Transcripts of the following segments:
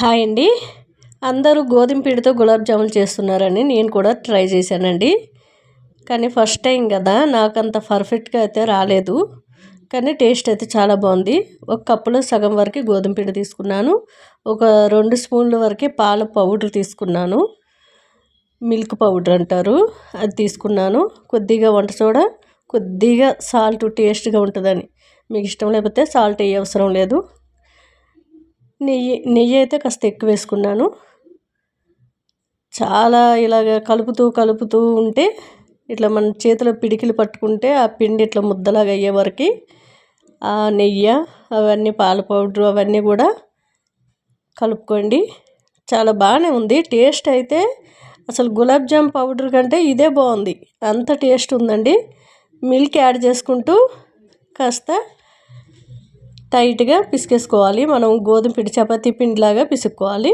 Hi అండి. అందరూ గోధుమ పిండితో గులాబ్ జాములు చేస్తున్నారని నేను కూడా ట్రై చేశానండి. కానీ ఫస్ట్ టైం కదా నాకు అంత పర్ఫెక్ట్గా అయితే రాలేదు. కానీ టేస్ట్ అయితే చాలా బాగుంది. ఒక కప్పులో సగం వరకు గోధుమ పిండి తీసుకున్నాను. ఒక రెండు స్పూన్ల వరకే పాల పౌడర్ తీసుకున్నాను. మిల్క్ పౌడర్ అంటారు అది తీసుకున్నాను. కొద్దిగా వంట సోడా కొద్దిగా సాల్ట్ టేస్ట్గా ఉంటుందని. మీకు ఇష్టం లేకపోతే సాల్ట్ ఏ అవసరం లేదు. నెయ్యి నెయ్యి అయితే కాస్త ఎక్కువ వేసుకున్నాను. చాలా ఇలాగ కలుపుతూ కలుపుతూ ఉంటే ఇట్లా మన చేతిలో పిడికిలు పట్టుకుంటే ఆ పిండి ఇట్లా ముద్దలాగా అయ్యేవరకు ఆ నెయ్యి అవన్నీ పాల పౌడర్ అవన్నీ కూడా కలుపుకోండి. చాలా బాగానే ఉంది. టేస్ట్ అయితే అసలు గులాబ్ జామ్ పౌడర్ కంటే ఇదే బాగుంది. అంత టేస్ట్ ఉందండి. మిల్క్ యాడ్ చేసుకుంటూ కాస్త టైట్గా పిసికేసుకోవాలి. మనం గోధుమ పిండి చపాతీ పిండిలాగా పిసుక్కోవాలి.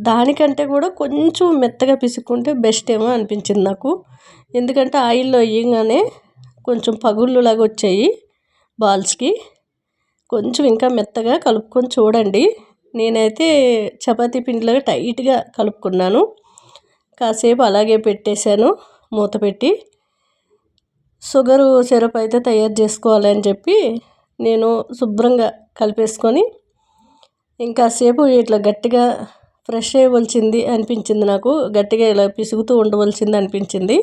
దానికంటే కూడా కొంచెం మెత్తగా పిసుక్కుంటే బెస్ట్ ఏమో అనిపించింది నాకు. ఎందుకంటే ఆయిల్లో వేయగానే కొంచెం పగుళ్ళులాగా వచ్చాయి బాల్స్కి. కొంచెం ఇంకా మెత్తగా కలుపుకొని చూడండి. నేనైతే చపాతీ పిండిలాగా టైట్గా కలుపుకున్నాను. కాసేపు అలాగే పెట్టేశాను మూత పెట్టి. షుగరు సిరప్ అయితే తయారు చేసుకోవాలని చెప్పి నేను శుభ్రంగా కలిపేసుకొని ఇంకాసేపు ఇట్లా గట్టిగా ఫ్రెష్ అయ్యవలసింది అనిపించింది నాకు. గట్టిగా ఇలా పిసుగుతూ ఉండవలసింది అనిపించింది.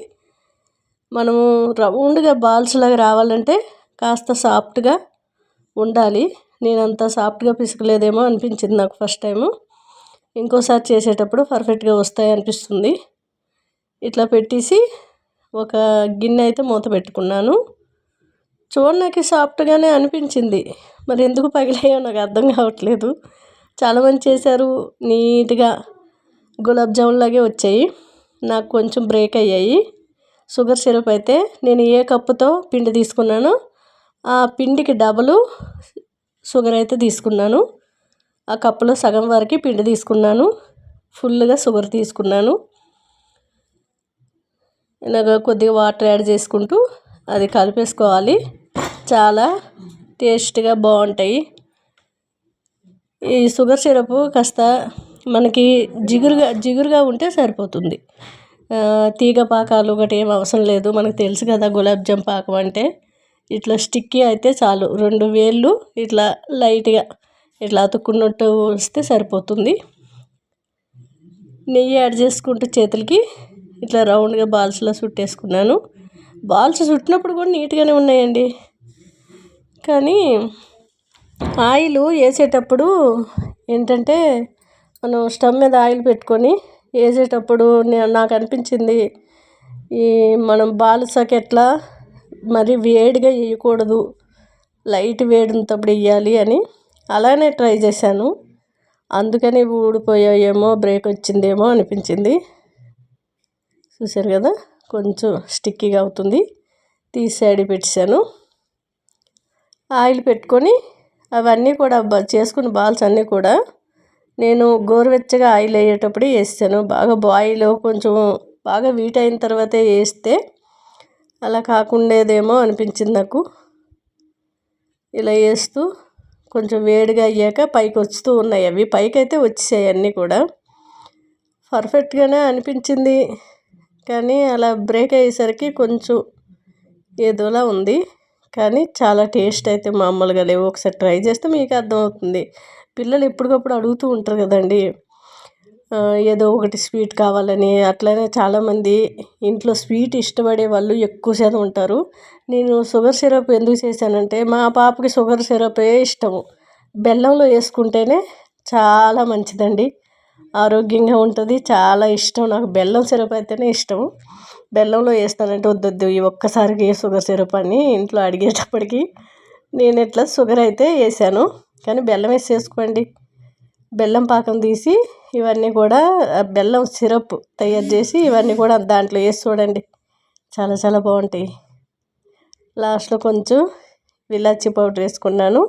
మనము రౌండ్గా బాల్స్ లాగా రావాలంటే కాస్త సాఫ్ట్గా ఉండాలి. నేను అంత సాఫ్ట్గా పిసుకలేదేమో అనిపించింది నాకు ఫస్ట్ టైము. ఇంకోసారి చేసేటప్పుడు పర్ఫెక్ట్గా వస్తాయి అనిపిస్తుంది. ఇట్లా పెట్టేసి ఒక గిన్నె అయితే మూత పెట్టుకున్నాను. చూడడానికి సాఫ్ట్గానే అనిపించింది. మరి ఎందుకు పగిలాయో నాకు అర్థం కావట్లేదు. చాలామంది చేశారు. నీట్గా గులాబ్ జామున్ లాగే వచ్చాయి. నాకు కొంచెం బ్రేక్ అయ్యాయి. షుగర్ సిరప్ అయితే నేను ఏ కప్పుతో పిండి తీసుకున్నానో ఆ పిండికి డబలు షుగర్ అయితే తీసుకున్నాను. ఆ కప్పులో సగం వరకు పిండి తీసుకున్నాను. ఫుల్గా షుగర్ తీసుకున్నాను. ఇలాగ కొద్దిగా వాటర్ యాడ్ చేసుకుంటూ అది కలిపేసుకోవాలి. చాలా టేస్ట్గా బాగుంటాయి ఈ షుగర్ సిరప్ కాస్త మనకి జిగురుగా జిగురుగా ఉంటే సరిపోతుంది. తీగ పాకాలు ఒకటి ఏం అవసరం లేదు. మనకు తెలుసు కదా గులాబ్ జామ్ పాకం అంటే. ఇట్లా స్టిక్కీ అయితే చాలు. రెండు వేళ్ళు ఇట్లా లైట్గా ఇట్లా అతుక్కున్నట్టు వస్తే సరిపోతుంది. నెయ్యి యాడ్ చేసుకుంటూ చేతులకి ఇట్లా రౌండ్గా బాల్స్లో చుట్టేసుకున్నాను. బాల్స్ చుట్టినప్పుడు కూడా నీట్గానే ఉన్నాయండి. కానీ ఆయిల్ వేసేటప్పుడు ఏంటంటే మనం స్టవ్ మీద ఆయిల్ పెట్టుకొని వేసేటప్పుడు నాకు అనిపించింది ఈ మనం బాలుసాకి ఎట్లా మరి వేడిగా వేయకూడదు లైట్ వేడి ఉన్నప్పుడు వేయాలి అని అలానే ట్రై చేశాను. అందుకని ఊడిపోయాయేమో బ్రేక్ వచ్చిందేమో అనిపించింది. చూశారు కదా కొంచెం స్టిక్కీగా అవుతుంది. తీసి సైడ్ పెట్టాను ఆయిల్ పెట్టుకొని అవన్నీ కూడా చేసుకున్న బాల్స్ అన్నీ కూడా నేను గోరువెచ్చగా ఆయిల్ వేయేటప్పుడు వేస్తాను. బాగా బాయిల్ కొంచెం బాగా వీట్ అయిన తర్వాతే వేస్తే అలా కాకుండేదేమో అనిపించింది నాకు. ఇలా వేస్తూ కొంచెం వేడిగా అయ్యాక పైకి వస్తూ ఉన్నాయి అవి. పైకి అయితే వచ్చేసాయి అన్నీ కూడా. పర్ఫెక్ట్గానే అనిపించింది. కానీ అలా బ్రేక్ అయ్యేసరికి కొంచెం ఏదోలా ఉంది. కానీ చాలా టేస్ట్ అయితే మామూలుగా లేవు. ఒకసారి ట్రై చేస్తే మీకు అర్థమవుతుంది. పిల్లలు ఎప్పటికప్పుడు అడుగుతూ ఉంటారు కదండి. ఏదో ఒకటి స్వీట్ కావాలని. అట్లనే చాలామంది ఇంట్లో స్వీట్ ఇష్టపడే వాళ్ళు ఎక్కువ శాతం ఉంటారు. నేను షుగర్ సిరప్ ఎందుకు చేశానంటే మా పాపకి షుగర్ సిరపే ఇష్టము. బెల్లంలో వేసుకుంటేనే చాలా మంచిదండి. ఆరోగ్యంగా ఉంటుంది. చాలా ఇష్టం. నాకు బెల్లం సిరప్ అయితేనే ఇష్టం బెల్లంలో వేస్తానంటే వద్దొద్దు. ఈ ఒక్కసారికి షుగర్ సిరప్ అని ఇంట్లో అడిగేటప్పటికి నేను ఇట్లా షుగర్ అయితే వేసాను. కానీ బెల్లం వేసేసుకోండి. బెల్లం పాకం తీసి ఇవన్నీ కూడా బెల్లం సిరప్ తయారు చేసి ఇవన్నీ కూడా దాంట్లో వేసి చూడండి. చాలా చాలా బాగుంటాయి. లాస్ట్లో కొంచెం విలాచి పౌడర్ వేసుకున్నాను.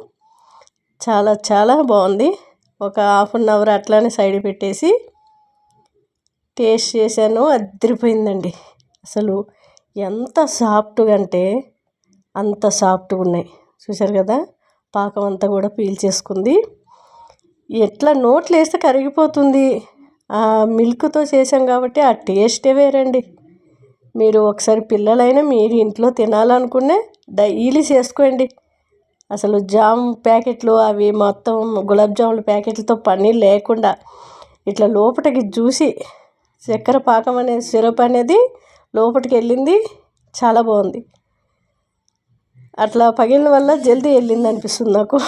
చాలా చాలా బాగుంది. ఒక హాఫ్ అన్ అవర్ అట్లానే సైడ్ పెట్టేసి టేస్ట్ చేశాను. అదిరిపోయిందండి. అసలు ఎంత సాఫ్ట్గా అంటే అంత సాఫ్ట్గా ఉన్నాయి చూసారు కదా? పాకం అంతా కూడా పీల్ చేసుకుంది. ఎట్లా నోట్లు వేస్తే కరిగిపోతుంది. ఆ మిల్క్తో చేసాం కాబట్టి ఆ టేస్టే వేరండి. మీరు ఒకసారి పిల్లలైనా మీరు ఇంట్లో తినాలనుకునే డైలీ చేసుకోండి. అసలు జామ్ ప్యాకెట్లు అవి మొత్తం గులాబ్ జాముల ప్యాకెట్లతో పని లేకుండా ఇట్లా లోపటికి చూసి చక్కెర పాకం అనే సిరప్ అనేది లోపలికి వెళ్ళింది చాలా బాగుంది. అట్లా పగిలిన వల్ల జల్దీ వెళ్ళింది అనిపిస్తుంది నాకు.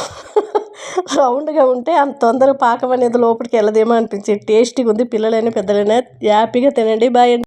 రౌండ్గా ఉంటే అంత తొందరగా పాకం అనేది లోపలికి వెళ్ళదేమో అనిపించేది టేస్టీగా ఉంది. పిల్లలైనా పెద్దలైనా హ్యాపీగా తినండి. బాయ్